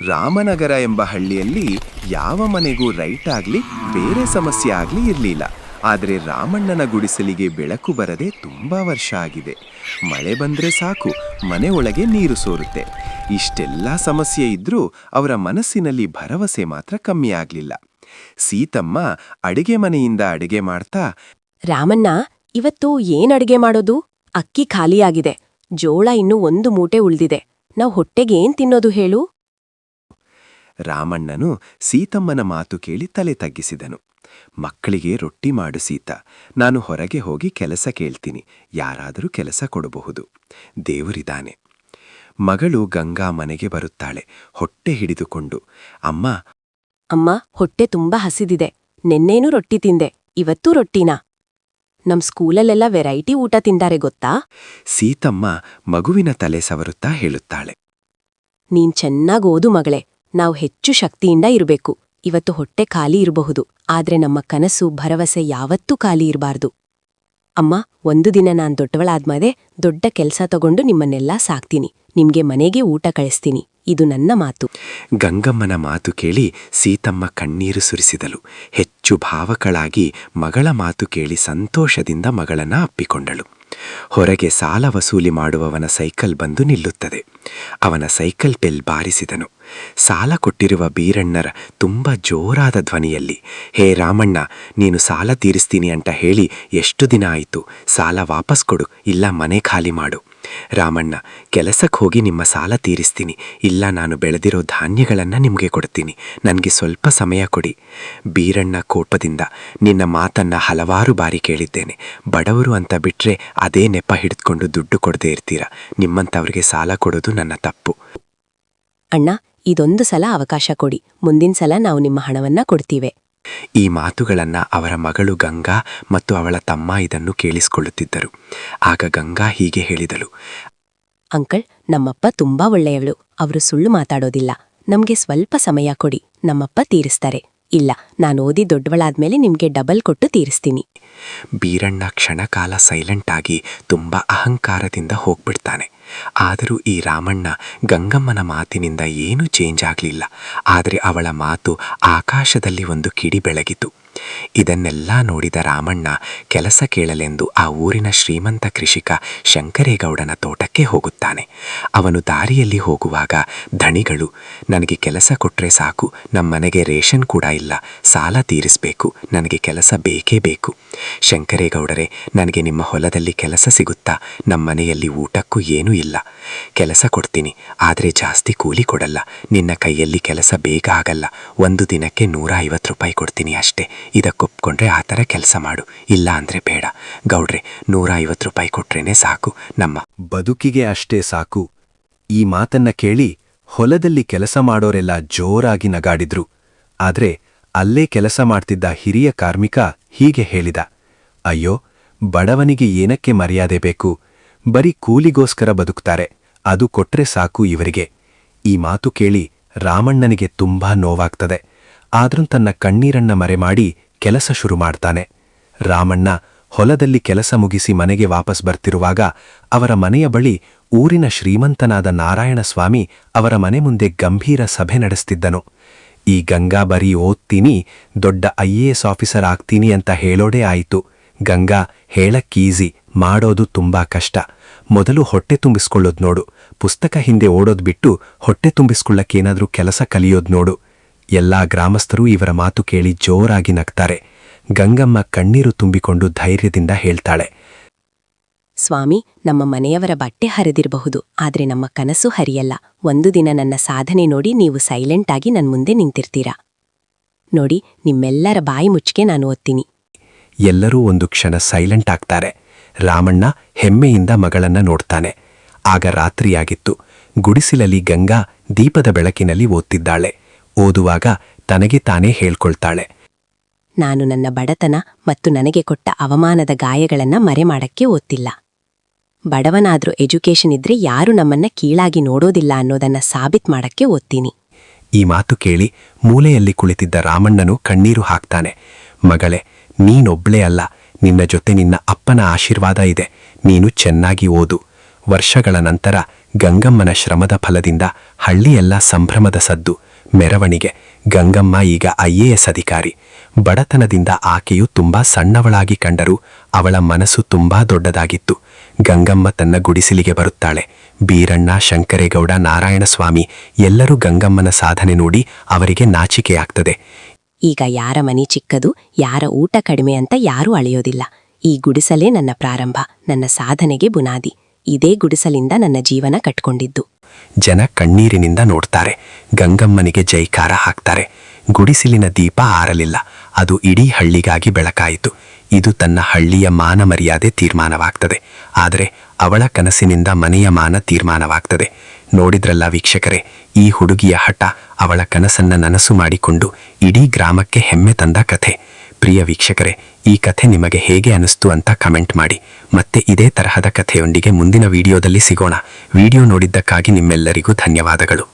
ರಾಮನಗರ ಎಂಬ ಹಳ್ಳಿಯಲ್ಲಿ ಯಾವ ಮನೆಗೂ ರೈಟ್ ಆಗ್ಲಿ, ಬೇರೆ ಸಮಸ್ಯೆ ಆಗ್ಲಿ ಇರಲಿಲ್ಲ. ಆದರೆ ರಾಮಣ್ಣನ ಗುಡಿಸಲಿಗೆ ಬೆಳಕು ಬರದೆ ತುಂಬಾ ವರ್ಷ ಆಗಿದೆ. ಮಳೆ ಬಂದ್ರೆ ಸಾಕು, ಮನೆ ಒಳಗೆ ನೀರು ಸೋರುತ್ತೆ. ಇಷ್ಟೆಲ್ಲ ಸಮಸ್ಯೆ ಇದ್ರೂ ಅವರ ಮನಸ್ಸಿನಲ್ಲಿ ಭರವಸೆ ಮಾತ್ರ ಕಮ್ಮಿ ಆಗ್ಲಿಲ್ಲ. ಸೀತಮ್ಮ ಅಡಿಗೆ ಮನೆಯಿಂದ ಅಡಿಗೆ ಮಾಡ್ತಾ, ರಾಮಣ್ಣ, ಇವತ್ತು ಏನ್ ಅಡಿಗೆ ಮಾಡೋದು? ಅಕ್ಕಿ ಖಾಲಿಯಾಗಿದೆ. ಜೋಳ ಇನ್ನೂ ಒಂದು ಮೂಟೆ ಉಳಿದಿದೆ. ನಾವ್ ಹೊಟ್ಟೆಗೇನ್ ತಿನ್ನೋದು ಹೇಳು? ರಾಮಣ್ಣನು ಸೀತಮ್ಮನ ಮಾತು ಕೇಳಿ ತಲೆ ತಗ್ಗಿಸಿದನು. ಮಕ್ಕಳಿಗೆ ರೊಟ್ಟಿ ಮಾಡು ಸೀತ ನಾನು ಹೊರಗೆ ಹೋಗಿ ಕೆಲಸ ಕೇಳ್ತೀನಿ ಯಾರಾದರೂ ಕೆಲಸ ಕೊಡಬಹುದು. ದೇವರಿದಾನೆ ಮಗಳು ಗಂಗಾ ಮನೆಗೆ ಬರುತ್ತಾಳೆ ಹೊಟ್ಟೆ ಹಿಡಿದುಕೊಂಡು ಅಮ್ಮ. ಅಮ್ಮ ಹೊಟ್ಟೆ ತುಂಬಾ ಹಸಿದಿದೆ ನೆನ್ನೇನೂ ರೊಟ್ಟಿ ತಿಂದೆ ಇವತ್ತೂ ರೊಟ್ಟಿನಾ? ನಮ್ ಸ್ಕೂಲಲ್ಲೆಲ್ಲ ವೆರೈಟಿ ಊಟ ತಿಂದಾರೆ ಗೊತ್ತಾ? ಸೀತಮ್ಮ ಮಗುವಿನ ತಲೆ ಸವರುತ್ತಾ ಹೇಳುತ್ತಾಳೆ. ನೀನ್ ಚೆನ್ನಾಗ್ ಓದು ಮಗಳೇ ನಾವ್ ಹೆಚ್ಚು ಶಕ್ತಿಯಿಂದ ಇರಬೇಕು. ಇವತ್ತು ಹೊಟ್ಟೆ ಖಾಲಿ ಇರಬಹುದು. ಆದ್ರೆ ನಮ್ಮ ಕನಸು, ಭರವಸೆ ಯಾವತ್ತೂ ಖಾಲಿ ಇರಬಾರ್ದು. ಅಮ್ಮ, ಒಂದು ದಿನ ನಾನ್ ದೊಡ್ಡವಳಾದ್ಮೇಲೆ ದೊಡ್ಡ ಕೆಲಸ ತಗೊಂಡು ನಿಮ್ಮನ್ನೆಲ್ಲ ಸಾಕ್ತೀನಿ. ನಿಮ್ಗೆ ಮನೆಗೆ ಊಟ ಕಳಿಸ್ತೀನಿ. ಇದು ನನ್ನ ಮಾತು. ಗಂಗಮ್ಮನ ಮಾತು ಕೇಳಿ ಸೀತಮ್ಮ ಕಣ್ಣೀರು ಸುರಿಸಿದಳು. ಹೆಚ್ಚು ಭಾವಕಳಾಗಿ ಮಗಳ ಮಾತು ಕೇಳಿ ಸಂತೋಷದಿಂದ ಮಗಳನ್ನ ಅಪ್ಪಿಕೊಂಡಳು. ಹೊರಗೆ ಸಾಲ ವಸೂಲಿ ಮಾಡುವವನ ಸೈಕಲ್ ಬಂದು ನಿಲ್ಲುತ್ತದೆ. ಅವನ ಸೈಕಲ್ ಬೆಲ್ ಬಾರಿಸಿದನು. ಸಾಲ ಕೊಟ್ಟಿರುವ ಬೀರಣ್ಣರ ತುಂಬ ಜೋರಾದ ಧ್ವನಿಯಲ್ಲಿ, ಹೇ ರಾಮಣ್ಣ, ನೀನು ಸಾಲ ತೀರಿಸ್ತೀನಿ ಅಂತ ಹೇಳಿ, ಎಷ್ಟು ದಿನ ಆಯಿತು? ಸಾಲ ವಾಪಸ್ ಕೊಡು, ಇಲ್ಲ ಮನೆ ಖಾಲಿ ಮಾಡು. ರಾಮಣ್ಣ, ಕೆಲಸಕ್ಕೆ ಹೋಗಿ ನಿಮ್ಮ ಸಾಲ ತೀರಿಸ್ತೀನಿ. ಇಲ್ಲ, ನಾನು ಬೆಳೆದಿರೋ ಧಾನ್ಯಗಳನ್ನು ನಿಮಗೆ ಕೊಡ್ತೀನಿ. ನನಗೆ ಸ್ವಲ್ಪ ಸಮಯ ಕೊಡಿ. ಬೀರಣ್ಣ ಕೋಪದಿಂದ, ನಿನ್ನ ಮಾತನ್ನ ಹಲವಾರು ಬಾರಿ ಕೇಳಿದ್ದೇನೆ. ಬಡವರು ಅಂತ ಬಿಟ್ಟರೆ ಅದೇ ನೆಪ ಹಿಡಿದುಕೊಂಡು ದುಡ್ಡು ಕೊಡದೇ ಇರ್ತೀರಾ? ನಿಮ್ಮಂಥವ್ರಿಗೆ ಸಾಲ ಕೊಡೋದು ನನ್ನ ತಪ್ಪು. ಅಣ್ಣ, ಇದೊಂದು ಸಲ ಅವಕಾಶ ಕೊಡಿ. ಮುಂದಿನ ಸಲ ನಾವು ನಿಮ್ಮ ಹಣವನ್ನ ಕೊಡ್ತೀವೆ. ಈ ಮಾತುಗಳನ್ನು ಅವರ ಮಗಳು ಗಂಗಾ ಮತ್ತು ಅವಳ ತಮ್ಮ ಇದನ್ನು ಕೇಳಿಸಿಕೊಳ್ಳುತ್ತಿದ್ದರು. ಆಗ ಗಂಗಾ ಹೀಗೆ ಹೇಳಿದಳು. ಅಂಕಲ್, ನಮ್ಮಪ್ಪ ತುಂಬಾ ಒಳ್ಳೆಯವಳು. ಅವರು ಸುಳ್ಳು ಮಾತಾಡೋದಿಲ್ಲ. ನಮಗೆ ಸ್ವಲ್ಪ ಸಮಯ ಕೊಡಿ. ನಮ್ಮಪ್ಪ ತೀರಿಸ್ತಾರೆ. ಇಲ್ಲ, ನಾನು ಓದಿ ದೊಡ್ಡವಳಾದ್ಮೇಲೆ ನಿಮಗೆ ಡಬಲ್ ಕೊಟ್ಟು ತೀರಿಸ್ತೀನಿ. ಬೀರಣ್ಣ ಕ್ಷಣಕಾಲ ಸೈಲೆಂಟ್ ಆಗಿ ತುಂಬ ಅಹಂಕಾರದಿಂದ ಹೋಗ್ಬಿಡ್ತಾನೆ. ಆದರೂ ಈ ರಾಮಣ್ಣ ಗಂಗಮ್ಮನ ಮಾತಿನಿಂದ ಏನೂ ಚೇಂಜ್ ಆಗಲಿಲ್ಲ. ಆದರೆ ಅವಳ ಮಾತು ಆಕಾಶದಲ್ಲಿ ಒಂದು ಕಿಡಿ ಬೆಳಗಿತು. ಇದನ್ನೆಲ್ಲ ನೋಡಿದ ರಾಮಣ್ಣ ಕೆಲಸ ಕೇಳಲೆಂದು ಆ ಊರಿನ ಶ್ರೀಮಂತ ಕೃಷಿಕ ಶಂಕರೇಗೌಡನ ತೋಟಕ್ಕೆ ಹೋಗುತ್ತಾನೆ. ಅವನು ದಾರಿಯಲ್ಲಿ ಹೋಗುವಾಗ ಧಣಿಗಳು, ನನಗೆ ಕೆಲಸ ಕೊಟ್ಟರೆ ಸಾಕು, ನಮ್ಮನೆಗೆ ರೇಷನ್ ಕೂಡ ಇಲ್ಲ, ಸಾಲ ತೀರಿಸಬೇಕು, ನನಗೆ ಕೆಲಸ ಬೇಕೇ ಬೇಕು. ಶಂಕರೇಗೌಡರೇ, ನನಗೆ ನಿಮ್ಮ ಹೊಲದಲ್ಲಿ ಕೆಲಸ ಸಿಗುತ್ತಾ? ನಮ್ಮನೆಯಲ್ಲಿ ಊಟಕ್ಕೂ ಏನೂ ಇಲ್ಲ. ಕೆಲಸ ಕೊಡ್ತೀನಿ, ಆದರೆ ಜಾಸ್ತಿ ಕೂಲಿ ಕೊಡಲ್ಲ. ನಿನ್ನ ಕೈಯಲ್ಲಿ ಕೆಲಸ ಬೇಗ ಆಗಲ್ಲ. ಒಂದು ದಿನಕ್ಕೆ ನೂರ ಐವತ್ತು ರೂಪಾಯಿ ಕೊಡ್ತೀನಿ ಅಷ್ಟೇ. ಇದಕ್ಕೊಪ್ಕೊಂಡ್ರೆ ಆ ಥರ ಕೆಲಸ ಮಾಡು. ಇಲ್ಲ ಅಂದರೆ ಬೇಡ. ಗೌಡ್ರೆ ನೂರ ಐವತ್ತು ರೂಪಾಯಿ ಕೊಟ್ರೇನೆ ಸಾಕು ನಮ್ಮ ಬದುಕಿಗೆ ಅಷ್ಟೇ ಸಾಕು. ಈ ಮಾತನ್ನ ಕೇಳಿ ಹೊಲದಲ್ಲಿ ಕೆಲಸ ಮಾಡೋರೆಲ್ಲ ಜೋರಾಗಿ ನಗಾಡಿದ್ರು. ಆದ್ರೆ ಅಲ್ಲೇ ಕೆಲಸ ಮಾಡ್ತಿದ್ದ ಹಿರಿಯ ಕಾರ್ಮಿಕ ಹೀಗೆ ಹೇಳಿದ. ಅಯ್ಯೋ, ಬಡವನಿಗೆ ಏನಕ್ಕೆ ಮರ್ಯಾದೆ ಬೇಕು? ಬರೀ ಕೂಲಿಗೋಸ್ಕರ ಬದುಕ್ತಾರೆ, ಅದು ಕೊಟ್ರೆ ಸಾಕು ಇವರಿಗೆ. ಈ ಮಾತು ಕೇಳಿ ರಾಮಣ್ಣನಿಗೆ ತುಂಬಾ ನೋವಾಗ್ತದೆ. ಆದ್ರೂ ತನ್ನ ಕಣ್ಣೀರನ್ನ ಮರೆಮಾಡಿ ಕೆಲಸ ಶುರು ಮಾಡ್ತಾನೆ. ರಾಮಣ್ಣ ಹೊಲದಲ್ಲಿ ಕೆಲಸ ಮುಗಿಸಿ ಮನೆಗೆ ವಾಪಸ್ ಬರ್ತಿರುವಾಗ ಅವರ ಮನೆಯ ಬಳಿ ಊರಿನ ಶ್ರೀಮಂತನಾದ ನಾರಾಯಣಸ್ವಾಮಿ ಅವರ ಮನೆ ಮುಂದೆ ಗಂಭೀರ ಸಭೆ ನಡೆಸ್ತಿದ್ದನು. ಈ ಗಂಗಾ ಬರೀ ಓದ್ತೀನಿ, ದೊಡ್ಡ ಐ ಎ ಎಸ್ ಆಫೀಸರ್ ಆಗ್ತೀನಿ ಅಂತ ಹೇಳೋಡೇ ಆಯಿತು. ಗಂಗಾ ಹೇಳಕ್ಕೀಸಿ ಮಾಡೋದು ತುಂಬಾ ಕಷ್ಟ. ಮೊದಲು ಹೊಟ್ಟೆ ತುಂಬಿಸ್ಕೊಳ್ಳೋದ್ ನೋಡು. ಪುಸ್ತಕ ಹಿಂದೆ ಓಡೋದ್ ಬಿಟ್ಟು ಹೊಟ್ಟೆ ತುಂಬಿಸ್ಕೊಳ್ಳಕ್ಕೇನಾದ್ರೂ ಕೆಲಸ ಕಲಿಯೋದ್ ನೋಡು. ಎಲ್ಲಾ ಗ್ರಾಮಸ್ಥರು ಇವರ ಮಾತು ಕೇಳಿ ಜೋರಾಗಿ ನಗ್ತಾರೆ. ಗಂಗಮ್ಮ ಕಣ್ಣೀರು ತುಂಬಿಕೊಂಡು ಧೈರ್ಯದಿಂದ ಹೇಳ್ತಾಳೆ. ಸ್ವಾಮಿ, ನಮ್ಮ ಮನೆಯವರ ಬಟ್ಟೆ ಹರಿದಿರಬಹುದು. ಆದ್ರೆ ನಮ್ಮ ಕನಸು ಹರಿಯಲ್ಲ. ಒಂದು ದಿನ ನನ್ನ ಸಾಧನೆ ನೋಡಿ ನೀವು ಸೈಲೆಂಟ್ ಆಗಿ ನನ್ ಮುಂದೆ ನಿಂತಿರ್ತೀರಾ? ನೋಡಿ, ನಿಮ್ಮೆಲ್ಲರ ಬಾಯಿ ಮುಚ್ಚಿಗೆ ನಾನು ಓದ್ತೀನಿ ಎಲ್ಲರೂ ಒಂದು ಕ್ಷಣ ಸೈಲೆಂಟ್ ಆಗ್ತಾರೆ. ರಾಮಣ್ಣ ಹೆಮ್ಮೆಯಿಂದ ಮಗಳನ್ನ ನೋಡ್ತಾನೆ. ಆಗ ರಾತ್ರಿಯಾಗಿತ್ತು. ಗುಡಿಸಿಲಲ್ಲಿ ಗಂಗಾ ದೀಪದ ಬೆಳಕಿನಲ್ಲಿ ಓದ್ತಿದ್ದಾಳೆ. ಓದುವಾಗ ತನಗೆ ತಾನೇ ಹೇಳ್ಕೊಳ್ತಾಳೆ. ನಾನು ನನ್ನ ಬಡತನ ಮತ್ತು ನನಗೆ ಕೊಟ್ಟ ಅವಮಾನದ ಗಾಯಗಳನ್ನ ಮರೆಮಾಡಕ್ಕೆ ಓದ್ತಿಲ್ಲ. ಬಡವನಾದ್ರೂ ಎಜುಕೇಶನ್ ಇದ್ರೆ ಯಾರು ನಮ್ಮನ್ನ ಕೀಳಾಗಿ ನೋಡೋದಿಲ್ಲ ಅನ್ನೋದನ್ನ ಸಾಬೀತ್ ಮಾಡಕ್ಕೆ ಓದ್ತೀನಿ. ಈ ಮಾತು ಕೇಳಿ ಮೂಲೆಯಲ್ಲಿ ಕುಳಿತಿದ್ದ ರಾಮಣ್ಣನು ಕಣ್ಣೀರು ಹಾಕ್ತಾನೆ. ಮಗಳೇ ನೀನೊಬ್ಳೇ ಅಲ್ಲ. ನಿನ್ನ ಜೊತೆ ನಿನ್ನ ಅಪ್ಪನ ಆಶೀರ್ವಾದ ಇದೆ. ನೀನು ಚೆನ್ನಾಗಿ ಓದು. ವರ್ಷಗಳ ನಂತರ ಗಂಗಮ್ಮನ ಶ್ರಮದ ಫಲದಿಂದ ಹಳ್ಳಿಯೆಲ್ಲ ಸಂಭ್ರಮದ ಸದ್ದು. ಮೆರವಣಿಗೆ. ಗಂಗಮ್ಮ ಈಗ ಐಎಎಸ್ ಅಧಿಕಾರಿ. ಬಡತನದಿಂದ ಆಕೆಯು ತುಂಬಾ ಸಣ್ಣವಳಾಗಿ ಕಂಡರೂ ಅವಳ ಮನಸ್ಸು ತುಂಬಾ ದೊಡ್ಡದಾಗಿತ್ತು. ಗಂಗಮ್ಮ ತನ್ನ ಗುಡಿಸಿಲಿಗೆ ಬರುತ್ತಾಳೆ. ಬೀರಣ್ಣ, ಶಂಕರೇಗೌಡ, ನಾರಾಯಣಸ್ವಾಮಿ ಎಲ್ಲರೂ ಗಂಗಮ್ಮನ ಸಾಧನೆ ನೋಡಿ ಅವರಿಗೆ ನಾಚಿಕೆಯಾಗ್ತದೆ. ಈಗ ಯಾರ ಮನೆ ಚಿಕ್ಕದು, ಯಾರ ಊಟ ಕಡಿಮೆ ಅಂತ ಯಾರೂ ಅಳೆಯೋದಿಲ್ಲ. ಈ ಗುಡಿಸಲೇ ನನ್ನ ಪ್ರಾರಂಭ, ನನ್ನ ಸಾಧನೆಗೆ ಬುನಾದಿ. ಇದೇ ಗುಡಿಸಲಿಂದ ನನ್ನ ಜೀವನ ಕಟ್ಕೊಂಡಿದ್ದು. ಜನ ಕಣ್ಣೀರಿನಿಂದ ನೋಡ್ತಾರೆ, ಗಂಗಮ್ಮನಿಗೆ ಜೈಕಾರ ಹಾಕ್ತಾರೆ. ಗುಡಿಸಿಲಿನ ದೀಪ ಆರಲಿಲ್ಲ, ಅದು ಇಡೀ ಹಳ್ಳಿಗಾಗಿ ಬೆಳಕಾಯಿತು. ಇದು ತನ್ನ ಹಳ್ಳಿಯ ಮಾನ ಮರ್ಯಾದೆ ತೀರ್ಮಾನವಾಗ್ತದೆ, ಆದರೆ ಅವಳ ಕನಸಿನಿಂದ ಮನೆಯ ಮಾನ ತೀರ್ಮಾನವಾಗ್ತದೆ. ನೋಡಿದ್ರಲ್ಲ ವೀಕ್ಷಕರೇ, ಈ ಹುಡುಗಿಯ ಹಠ ಅವಳ ಕನಸನ್ನ ನನಸು ಮಾಡಿಕೊಂಡು ಇಡೀ ಗ್ರಾಮಕ್ಕೆ ಹೆಮ್ಮೆ ತಂದ ಕಥೆ. ಪ್ರಿಯ ವೀಕ್ಷಕರೇ, ಈ ಕಥೆ ನಿಮಗೆ ಹೇಗೆ ಅನಿಸ್ತು ಅಂತ ಕಮೆಂಟ್ ಮಾಡಿ. ಮತ್ತೆ ಇದೇ ತರಹದ ಕಥೆಯೊಂದಿಗೆ ಮುಂದಿನ ವಿಡಿಯೋದಲ್ಲಿ ಸಿಗೋಣ. ವಿಡಿಯೋ ನೋಡಿದ್ದಕ್ಕಾಗಿ ನಿಮ್ಮೆಲ್ಲರಿಗೂ ಧನ್ಯವಾದಗಳು.